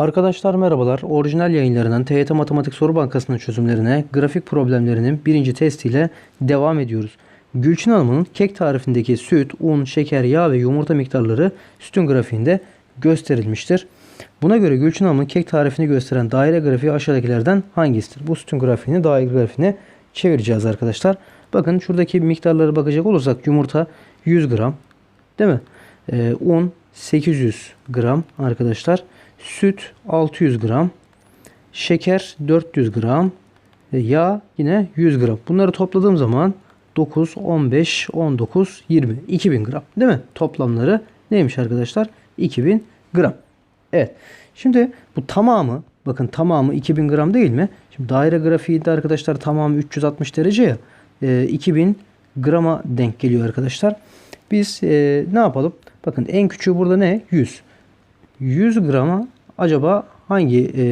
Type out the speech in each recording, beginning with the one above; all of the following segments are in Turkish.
Arkadaşlar merhabalar. Orijinal yayınlarının TYT Matematik Soru Bankası'nın çözümlerine grafik problemlerinin birinci testiyle devam ediyoruz. Gülçin Hanım'ın kek tarifindeki süt, un, şeker, yağ ve yumurta miktarları sütün grafiğinde gösterilmiştir. Buna göre Gülçin Hanım'ın kek tarifini gösteren daire grafiği aşağıdakilerden hangisidir? Bu sütün grafiğini daire grafiğine çevireceğiz arkadaşlar. Bakın şuradaki miktarlara bakacak olursak yumurta 100 gram değil mi? Ee, un 800 gram arkadaşlar. Süt 600 gram. Şeker 400 gram. Yağ yine 100 gram. Bunları topladığım zaman 9, 15, 19, 20. 2000 gram. Değil mi? Toplamları neymiş arkadaşlar? 2000 gram. Evet. Şimdi bu tamamı bakın tamamı 2000 gram değil mi? Şimdi daire grafiğinde arkadaşlar tamamı 360 derece ya. E, 2000 grama denk geliyor arkadaşlar. Biz e, ne yapalım? Bakın en küçüğü burada ne? 100. 100 grama acaba hangi e,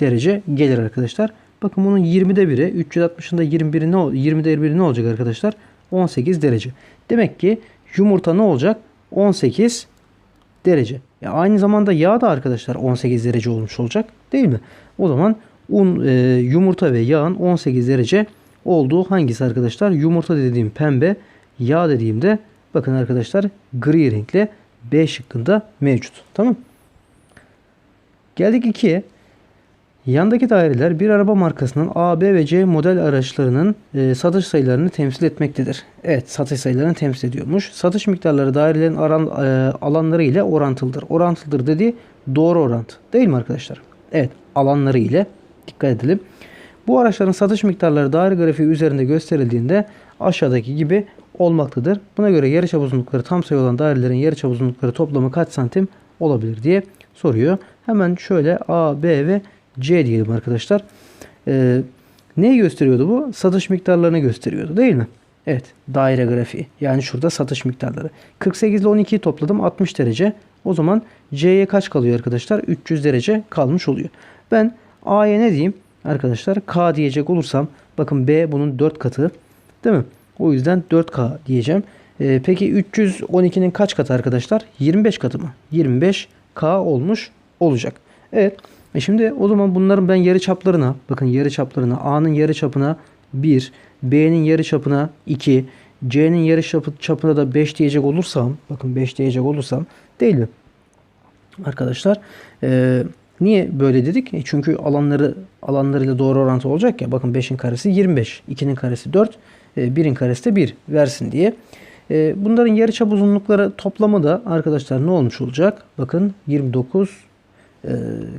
derece gelir arkadaşlar? Bakın bunun 20'de biri, 360'ın da 21'i ne, ol- 20'de biri ne olacak arkadaşlar? 18 derece. Demek ki yumurta ne olacak? 18 derece. E aynı zamanda yağ da arkadaşlar 18 derece olmuş olacak değil mi? O zaman un, e, yumurta ve yağın 18 derece olduğu hangisi arkadaşlar? Yumurta dediğim pembe, yağ dediğimde bakın arkadaşlar gri renkle B şıkkında mevcut. Tamam Geldik 2'ye. Yandaki daireler bir araba markasının A, B ve C model araçlarının e, satış sayılarını temsil etmektedir. Evet satış sayılarını temsil ediyormuş. Satış miktarları dairelerin aran, e, alanları ile orantılıdır. Orantılıdır dediği doğru orantı değil mi arkadaşlar? Evet alanları ile dikkat edelim. Bu araçların satış miktarları daire grafiği üzerinde gösterildiğinde aşağıdaki gibi olmaktadır. Buna göre yarıçap uzunlukları tam sayı olan dairelerin yarıçap uzunlukları toplamı kaç santim olabilir diye soruyor. Hemen şöyle A, B ve C diyelim arkadaşlar. Ee, neyi gösteriyordu bu? Satış miktarlarını gösteriyordu değil mi? Evet. Daire grafiği. Yani şurada satış miktarları. 48 ile 12'yi topladım 60 derece. O zaman C'ye kaç kalıyor arkadaşlar? 300 derece kalmış oluyor. Ben A'ya ne diyeyim? Arkadaşlar K diyecek olursam bakın B bunun 4 katı. Değil mi? O yüzden 4K diyeceğim. Ee, peki 312'nin kaç katı arkadaşlar? 25 katı mı? 25K olmuş olacak. Evet. E şimdi o zaman bunların ben yarı çaplarına bakın yarı çaplarına A'nın yarı çapına 1, B'nin yarı çapına 2, C'nin yarı çapı, çapına da 5 diyecek olursam bakın 5 diyecek olursam değil mi? Arkadaşlar e, niye böyle dedik? E çünkü alanları alanlarıyla doğru orantı olacak ya. Bakın 5'in karesi 25, 2'nin karesi 4, e, 1'in karesi de 1 versin diye. E, bunların yarıçap uzunlukları toplamı da arkadaşlar ne olmuş olacak? Bakın 29 e,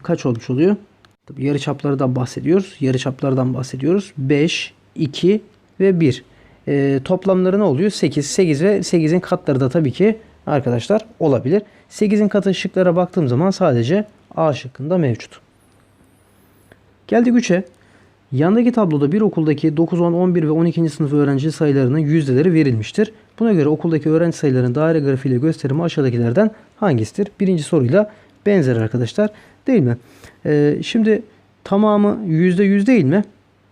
kaç olmuş oluyor? Tabii yarı çaplardan bahsediyoruz. Yarı çaplardan bahsediyoruz. 5, 2 ve 1. E, toplamları ne oluyor? 8. 8 ve 8'in katları da tabii ki arkadaşlar olabilir. 8'in katı şıklara baktığım zaman sadece A şıkkında mevcut. Geldik 3'e. Yandaki tabloda bir okuldaki 9, 10, 11 ve 12. sınıf öğrenci sayılarının yüzdeleri verilmiştir. Buna göre okuldaki öğrenci sayılarının daire grafiğiyle gösterimi aşağıdakilerden hangisidir? Birinci soruyla benzer arkadaşlar. Değil mi? Ee, şimdi tamamı %100 değil mi?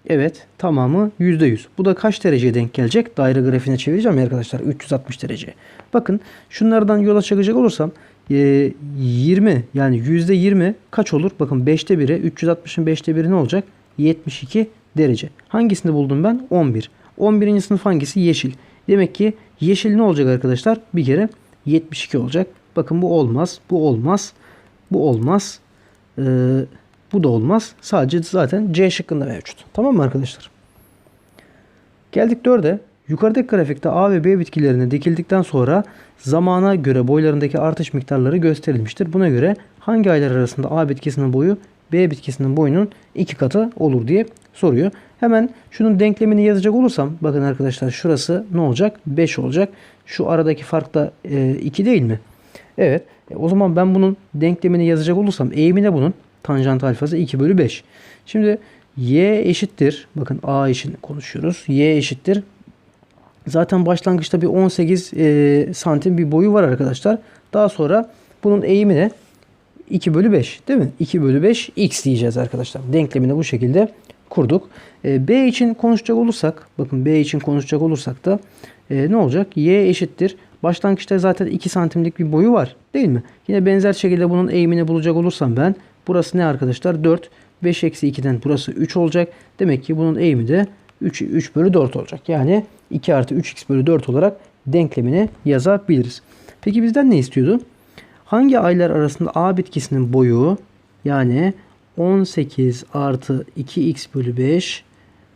Evet tamamı %100. Bu da kaç dereceye denk gelecek? Daire grafiğine çevireceğim ya arkadaşlar. 360 derece. Bakın şunlardan yola çıkacak olursam e, 20 yani %20 kaç olur? Bakın 5'te 1'e 360'ın 5'te 1'i ne olacak? 72 derece. Hangisini buldum ben? 11. 11. sınıf hangisi? Yeşil. Demek ki yeşil ne olacak arkadaşlar? Bir kere 72 olacak. Bakın bu olmaz. Bu olmaz. Bu olmaz. Ee, bu da olmaz. Sadece zaten C şıkkında mevcut. Tamam mı arkadaşlar? Geldik 4'e. Yukarıdaki grafikte A ve B bitkilerine dikildikten sonra zamana göre boylarındaki artış miktarları gösterilmiştir. Buna göre hangi aylar arasında A bitkisinin boyu B bitkisinin boyunun iki katı olur diye soruyor. Hemen şunun denklemini yazacak olursam bakın arkadaşlar şurası ne olacak? 5 olacak. Şu aradaki fark da 2 değil mi? Evet. E, o zaman ben bunun denklemini yazacak olursam eğimi ne bunun? Tanjant alfası 2 bölü 5. Şimdi y eşittir. Bakın a için konuşuyoruz. y eşittir. Zaten başlangıçta bir 18 e, santim bir boyu var arkadaşlar. Daha sonra bunun eğimi ne? 2 bölü 5 değil mi? 2 bölü 5 x diyeceğiz arkadaşlar. Denklemini bu şekilde kurduk. E, B için konuşacak olursak bakın B için konuşacak olursak da e, ne olacak? Y eşittir. Başlangıçta zaten 2 santimlik bir boyu var değil mi? Yine benzer şekilde bunun eğimini bulacak olursam ben Burası ne arkadaşlar? 4. 5 eksi 2'den burası 3 olacak. Demek ki bunun eğimi de 3, 3 bölü 4 olacak. Yani 2 artı 3x bölü 4 olarak denklemini yazabiliriz. Peki bizden ne istiyordu? Hangi aylar arasında A bitkisinin boyu yani 18 artı 2x bölü 5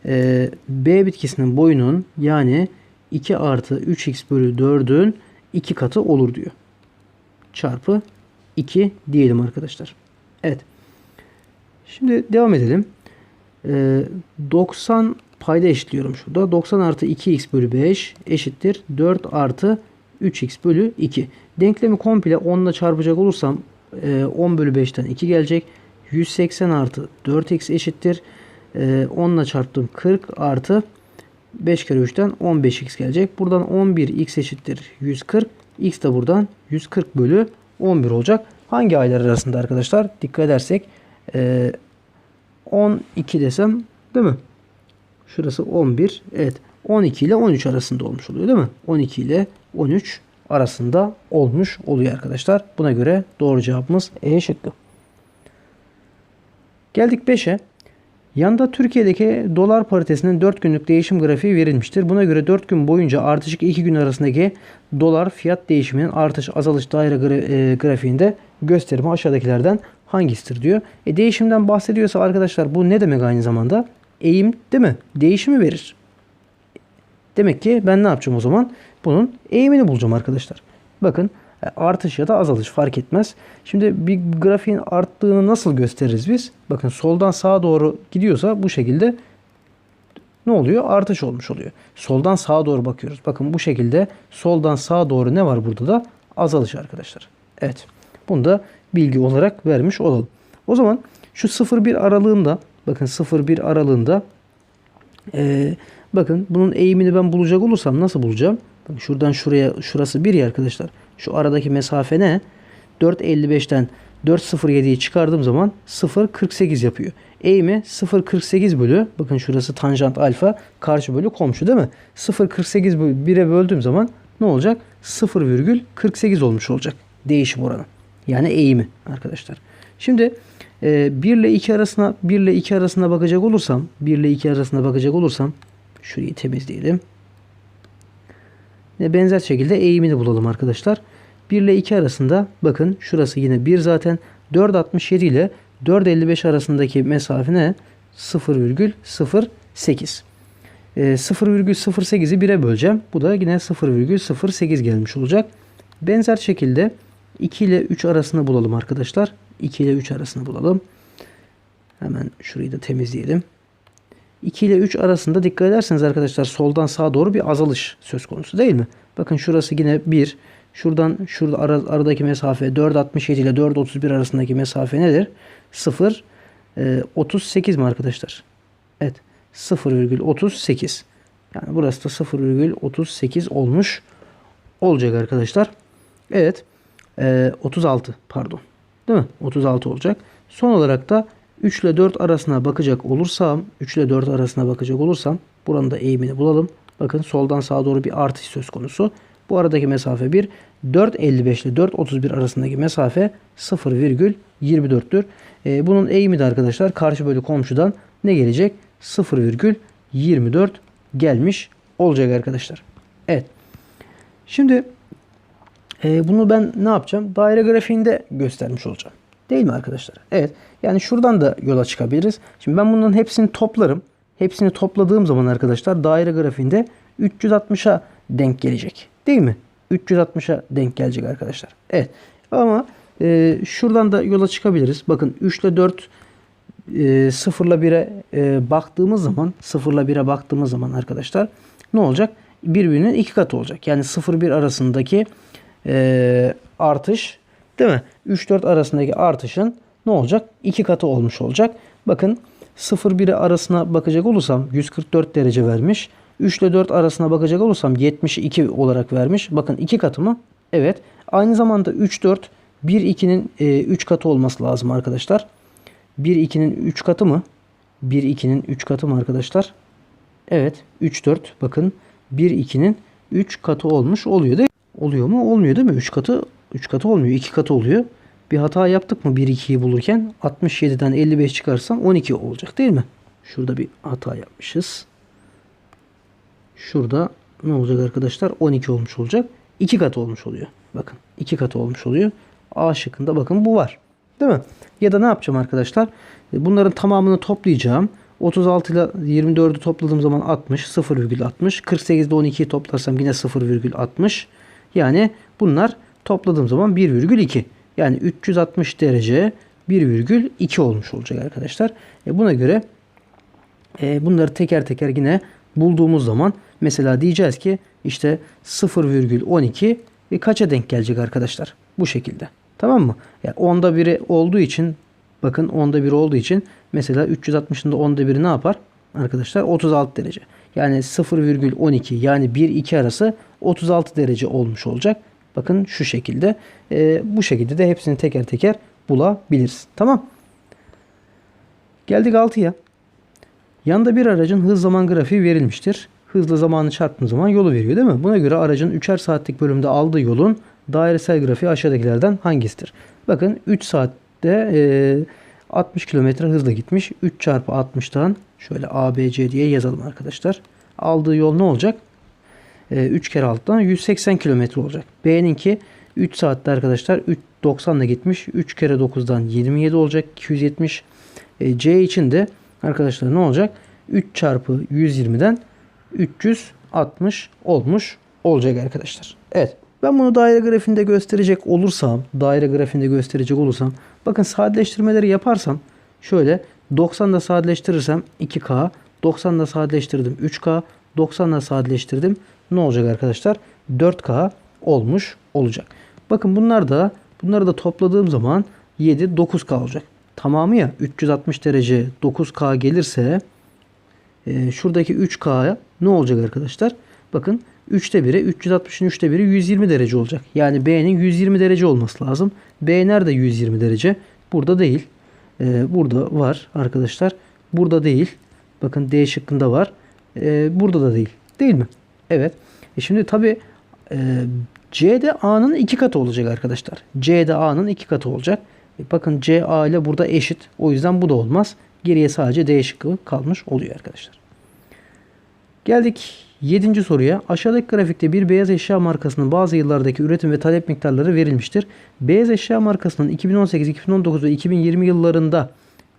e, B bitkisinin boyunun yani 2 artı 3x bölü 4'ün 2 katı olur diyor. Çarpı 2 diyelim arkadaşlar. Evet. Şimdi devam edelim. E, 90 payda eşitliyorum şurada. 90 artı 2x bölü 5 eşittir 4 artı 3x bölü 2. Denklemi komple 10 ile çarpacak olursam e, 10 bölü 5'ten 2 gelecek. 180 artı 4x eşittir. E, 10 ile çarptım 40 artı 5 kere 3'ten 15x gelecek. Buradan 11x eşittir 140. x de buradan 140 bölü 11 olacak. Hangi aylar arasında arkadaşlar? Dikkat edersek e, 12 desem değil mi? Şurası 11. Evet. 12 ile 13 arasında olmuş oluyor değil mi? 12 ile 13 arasında olmuş oluyor arkadaşlar. Buna göre doğru cevabımız E şıkkı. Geldik 5'e. Yanda Türkiye'deki dolar paritesinin 4 günlük değişim grafiği verilmiştir. Buna göre 4 gün boyunca artışık 2 gün arasındaki dolar fiyat değişiminin artış azalış daire e, grafiğinde gösterimi aşağıdakilerden hangisidir diyor. E, değişimden bahsediyorsa arkadaşlar bu ne demek aynı zamanda? Eğim değil mi? Değişimi verir. Demek ki ben ne yapacağım o zaman? Bunun eğimini bulacağım arkadaşlar. Bakın e, artış ya da azalış fark etmez. Şimdi bir grafiğin arttığını nasıl gösteririz biz? Bakın soldan sağa doğru gidiyorsa bu şekilde ne oluyor? Artış olmuş oluyor. Soldan sağa doğru bakıyoruz. Bakın bu şekilde soldan sağa doğru ne var burada da? Azalış arkadaşlar. Evet. Bunu da bilgi olarak vermiş olalım. O zaman şu 0-1 aralığında bakın 0-1 aralığında ee, bakın bunun eğimini ben bulacak olursam nasıl bulacağım? Bakın şuradan şuraya şurası 1 ya arkadaşlar. Şu aradaki mesafe ne? 4.55'ten 4.07'yi çıkardığım zaman 0.48 yapıyor. Eğimi 0.48 bölü bakın şurası tanjant alfa karşı bölü komşu değil mi? 0.48 bölü 1'e böldüğüm zaman ne olacak? 0,48 olmuş olacak değişim oranı. Yani eğimi arkadaşlar. Şimdi e, 1 ile 2 arasına 1 ile 2 arasına bakacak olursam 1 ile 2 arasına bakacak olursam şurayı temizleyelim. Benzer şekilde eğimini bulalım arkadaşlar. 1 ile 2 arasında bakın şurası yine 1 zaten 4.67 ile 4.55 arasındaki mesafe ne? 0,08. E, 0,08'i 1'e böleceğim. Bu da yine 0,08 gelmiş olacak. Benzer şekilde 2 ile 3 arasını bulalım arkadaşlar. 2 ile 3 arasını bulalım. Hemen şurayı da temizleyelim. 2 ile 3 arasında dikkat ederseniz arkadaşlar soldan sağa doğru bir azalış söz konusu değil mi? Bakın şurası yine 1. Şuradan şurada ara, aradaki mesafe 4.67 ile 4.31 arasındaki mesafe nedir? 0 e, 38 mi arkadaşlar? Evet. 0,38. Yani burası da 0,38 olmuş olacak arkadaşlar. Evet. E, 36 pardon. Değil mi? 36 olacak. Son olarak da 3 ile 4 arasına bakacak olursam 3 ile 4 arasına bakacak olursam buranın da eğimini bulalım. Bakın soldan sağa doğru bir artış söz konusu. Bu aradaki mesafe 1. 4.55 ile 4.31 arasındaki mesafe 0,24'tür. Ee, bunun eğimi de arkadaşlar karşı bölü komşudan ne gelecek? 0,24 gelmiş olacak arkadaşlar. Evet. Şimdi e, bunu ben ne yapacağım? Daire grafiğinde göstermiş olacağım. Değil mi arkadaşlar? Evet. Yani şuradan da yola çıkabiliriz. Şimdi ben bunların hepsini toplarım. Hepsini topladığım zaman arkadaşlar daire grafiğinde 360'a denk gelecek. Değil mi? 360'a denk gelecek arkadaşlar. Evet. Ama e, şuradan da yola çıkabiliriz. Bakın 3 ile 4 e, 0 ile 1'e e, baktığımız zaman 0 ile 1'e baktığımız zaman arkadaşlar ne olacak? Birbirinin iki katı olacak. Yani 0-1 arasındaki e, artış değil mi? 3-4 arasındaki artışın ne olacak? 2 katı olmuş olacak. Bakın 0-1'e arasına bakacak olursam 144 derece vermiş. 3 ile 4 arasına bakacak olursam 72 olarak vermiş. Bakın 2 katı mı? Evet. Aynı zamanda 3 4 1 2'nin 3 katı olması lazım arkadaşlar. 1 2'nin 3 katı mı? 1 2'nin 3 katı mı arkadaşlar? Evet. 3 4 bakın 1 2'nin 3 katı olmuş oluyor değil Oluyor mu? Olmuyor değil mi? 3 katı 3 katı olmuyor. 2 katı oluyor. bir hata yaptık mı 1-2'yi bulurken 67'den 55 çıkarsam 12 olacak değil mi? Şurada bir hata yapmışız. Şurada ne olacak arkadaşlar? 12 olmuş olacak. 2 kat olmuş oluyor. Bakın 2 kat olmuş oluyor. A şıkkında bakın bu var. Değil mi? Ya da ne yapacağım arkadaşlar? E, Bunların tamamını toplayacağım. 36 ile 24'ü topladığım zaman 60, 0,60. 48 ile 12'yi toplarsam yine 0,60. Yani bunlar topladığım zaman 1,2. Yani 360 derece 1,2 olmuş olacak arkadaşlar. E buna göre e, bunları teker teker yine bulduğumuz zaman mesela diyeceğiz ki işte 0,12 e, kaça denk gelecek arkadaşlar? Bu şekilde. Tamam mı? Yani onda biri olduğu için bakın onda biri olduğu için mesela 360'ın da onda biri ne yapar? Arkadaşlar 36 derece. Yani 0,12 yani 1-2 arası 36 derece olmuş olacak. Bakın şu şekilde. E, bu şekilde de hepsini teker teker bulabiliriz. Tamam. Geldik 6'ya. Yanda bir aracın hız zaman grafiği verilmiştir. Hızla zamanı çarptığım zaman yolu veriyor değil mi? Buna göre aracın 3'er saatlik bölümde aldığı yolun dairesel grafiği aşağıdakilerden hangisidir? Bakın 3 saatte e, 60 kilometre hızla gitmiş. 3 çarpı 60'tan şöyle ABC diye yazalım arkadaşlar. Aldığı yol ne olacak? E, 3 kere alttan 180 kilometre olacak. B'ninki 3 saatte arkadaşlar 3 90 ile gitmiş. 3 kere 9'dan 27 olacak. 270. E, C için de arkadaşlar ne olacak? 3 çarpı 120'den 360 olmuş olacak arkadaşlar. Evet. Ben bunu daire grafiğinde gösterecek olursam, daire grafiğinde gösterecek olursam, bakın sadeleştirmeleri yaparsam şöyle 90'da sadeleştirirsem 2K, 90'da sadeleştirdim 3K, 90'da sadeleştirdim ne olacak arkadaşlar? 4K olmuş olacak. Bakın bunlar da bunları da topladığım zaman 7 9K olacak. Tamamı ya 360 derece 9K gelirse e, şuradaki 3K'ya ne olacak arkadaşlar? Bakın 3'te 1'e 360'ın 3'te 1'i 120 derece olacak. Yani B'nin 120 derece olması lazım. B nerede 120 derece? Burada değil. E, burada var arkadaşlar. Burada değil. Bakın D şıkkında var. E, burada da değil. Değil mi? Evet. E şimdi tabi e, C'de A'nın iki katı olacak arkadaşlar. C'de A'nın iki katı olacak. E, bakın C A ile burada eşit. O yüzden bu da olmaz. Geriye sadece D şıkkı kalmış oluyor arkadaşlar. Geldik 7. soruya. Aşağıdaki grafikte bir beyaz eşya markasının bazı yıllardaki üretim ve talep miktarları verilmiştir. Beyaz eşya markasının 2018, 2019 ve 2020 yıllarında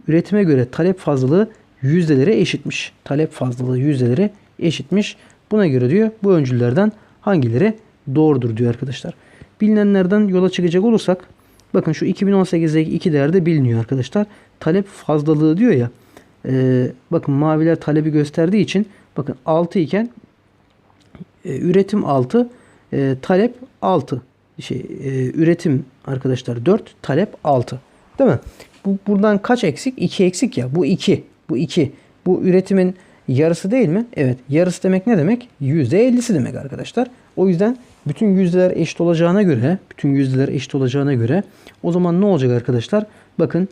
üretime göre talep fazlalığı yüzdelere eşitmiş. Talep fazlalığı yüzdelere eşitmiş. Buna göre diyor bu öncüllerden hangileri doğrudur diyor arkadaşlar. Bilinenlerden yola çıkacak olursak bakın şu 2018'deki iki değerde biliniyor arkadaşlar. Talep fazlalığı diyor ya. E, bakın maviler talebi gösterdiği için bakın 6 iken e, üretim 6 e, talep 6 şey e, üretim arkadaşlar 4 talep 6 değil mi? Bu buradan kaç eksik? 2 eksik ya. Bu 2. Bu 2. Bu üretimin yarısı değil mi? Evet. Yarısı demek ne demek? %50'si demek arkadaşlar. O yüzden bütün yüzdeler eşit olacağına göre, bütün yüzdeler eşit olacağına göre o zaman ne olacak arkadaşlar? Bakın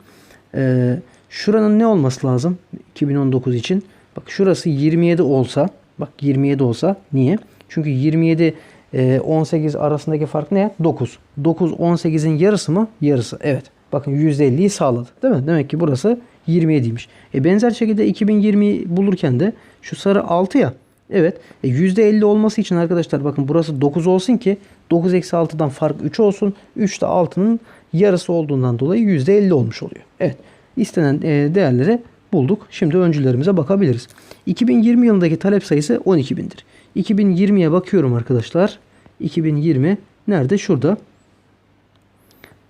e, şuranın ne olması lazım 2019 için? Bak şurası 27 olsa, bak 27 olsa niye? Çünkü 27 e, 18 arasındaki fark ne? 9. 9 18'in yarısı mı? Yarısı. Evet. Bakın %50'yi sağladı. Değil mi? Demek ki burası 27'ymiş. E benzer şekilde 2020 bulurken de şu sarı 6 ya. Evet. E %50 olması için arkadaşlar bakın burası 9 olsun ki 9 eksi 6'dan fark 3 olsun. 3 de 6'nın yarısı olduğundan dolayı %50 olmuş oluyor. Evet. İstenen e, değerleri bulduk. Şimdi öncülerimize bakabiliriz. 2020 yılındaki talep sayısı 12 bindir. 2020'ye bakıyorum arkadaşlar. 2020 nerede? Şurada.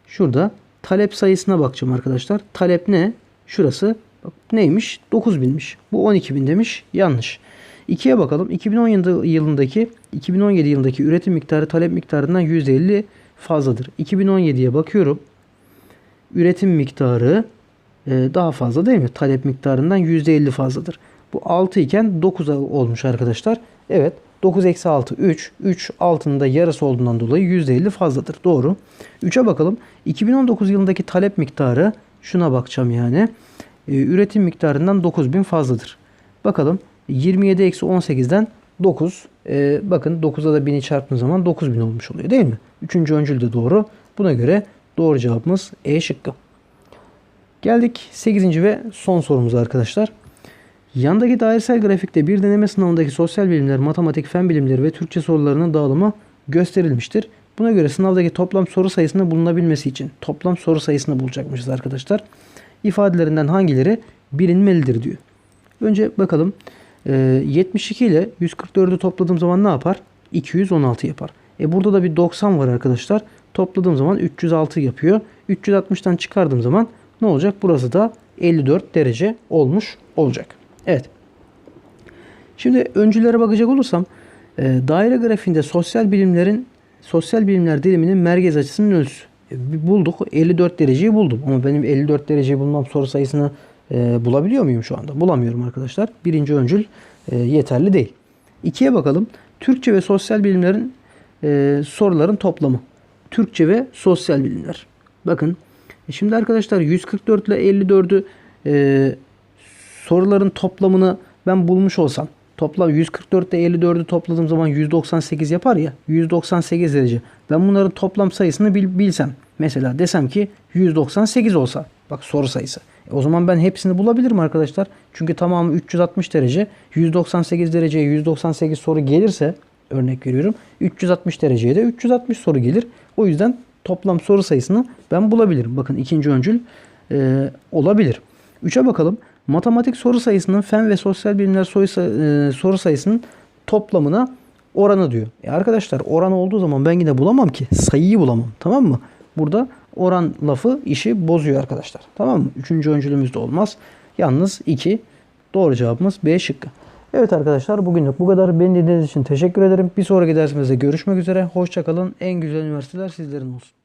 Şurada talep sayısına bakacağım arkadaşlar. Talep ne? Şurası bak neymiş? 9000'miş. Bu 12000 demiş. Yanlış. 2'ye bakalım. 2017 yılındaki 2017 yılındaki üretim miktarı talep miktarından %50 fazladır. 2017'ye bakıyorum. Üretim miktarı e, daha fazla değil mi? Talep miktarından %50 fazladır. Bu 6 iken 9 olmuş arkadaşlar. Evet 9 eksi 6 3. 3 altının da yarısı olduğundan dolayı %50 fazladır. Doğru. 3'e bakalım. 2019 yılındaki talep miktarı şuna bakacağım yani. Ee, üretim miktarından 9000 fazladır. Bakalım 27 eksi 18'den 9. Ee, bakın 9'a da 1000'i çarptığım zaman 9000 olmuş oluyor değil mi? Üçüncü öncül de doğru. Buna göre Doğru cevabımız E şıkkı. Geldik 8. ve son sorumuza arkadaşlar. Yandaki dairesel grafikte bir deneme sınavındaki sosyal bilimler, matematik, fen bilimleri ve Türkçe sorularının dağılımı gösterilmiştir. Buna göre sınavdaki toplam soru sayısını bulunabilmesi için toplam soru sayısını bulacakmışız arkadaşlar. İfadelerinden hangileri bilinmelidir diyor. Önce bakalım. Ee, 72 ile 144'ü topladığım zaman ne yapar? 216 yapar. E burada da bir 90 var arkadaşlar. Topladığım zaman 306 yapıyor. 360'tan çıkardığım zaman ne olacak? Burası da 54 derece olmuş olacak. Evet. Şimdi öncülere bakacak olursam e, daire grafiğinde sosyal bilimlerin sosyal bilimler diliminin merkez açısının ölçüsü. E, bulduk. 54 dereceyi buldum. Ama benim 54 dereceyi bulmam soru sayısını e, bulabiliyor muyum şu anda? Bulamıyorum arkadaşlar. Birinci öncül e, yeterli değil. İkiye bakalım. Türkçe ve sosyal bilimlerin e, soruların toplamı. Türkçe ve sosyal bilimler. Bakın. e, Şimdi arkadaşlar 144 ile 54'ü e, soruların toplamını ben bulmuş olsam toplam 144 ile 54'ü topladığım zaman 198 yapar ya 198 derece. Ben bunların toplam sayısını bil- bilsem mesela desem ki 198 olsa bak soru sayısı. E o zaman ben hepsini bulabilirim arkadaşlar. Çünkü tamamı 360 derece. 198 dereceye 198 soru gelirse örnek veriyorum. 360 dereceye de 360 soru gelir. O yüzden toplam soru sayısını ben bulabilirim. Bakın ikinci öncül e, olabilir. 3'e bakalım. Matematik soru sayısının fen ve sosyal bilimler soru, e, soru sayısının toplamına oranı diyor. E arkadaşlar oran olduğu zaman ben yine bulamam ki. Sayıyı bulamam. Tamam mı? Burada oran lafı işi bozuyor arkadaşlar. Tamam mı? Üçüncü öncülümüz de olmaz. Yalnız 2. Doğru cevabımız B şıkkı. Evet arkadaşlar bugünlük bu kadar. Beni dinlediğiniz için teşekkür ederim. Bir sonraki dersimizde görüşmek üzere. Hoşçakalın. En güzel üniversiteler sizlerin olsun.